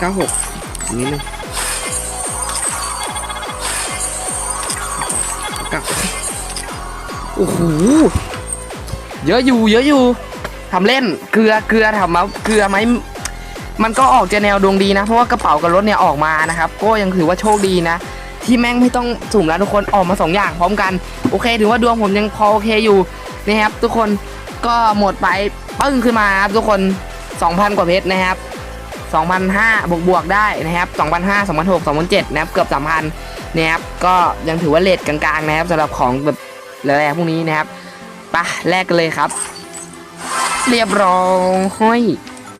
เก้าหกนิดนึงเก้าโอ้โหเยอะอยู่ เยอะอยู่ทำเล่นเกลือเกลือถามาเกลือไหมมันก็ออกจะแนวดวงดีนะ เพราะว่ากระเป๋ากับรถเนี่ยออกมานะครับ ก็ยังถือว่าโชคดีนะ ที่แม่งไม่ต้องสุ่มแล้วทุกคนออกมาสองอย่างพร้อมกัน โอเค ถือว่าดวงผมยังพอโอเคอยู่นะครับ ทุกคนก็หมดไปปึ้งขึ้นมาครับทุกคน 2,000 กว่าเพชรนะครับ 2,500บวกบวกได้นะครับ2,500 2,600 2,700นะครับเกือบ3,000นะครับก็ยังถือว่าเลทกลางๆนะครับสำหรับของแบบแรกๆพวกนี้นะครับไปะแลกกันเลยครับ เรียบร้อย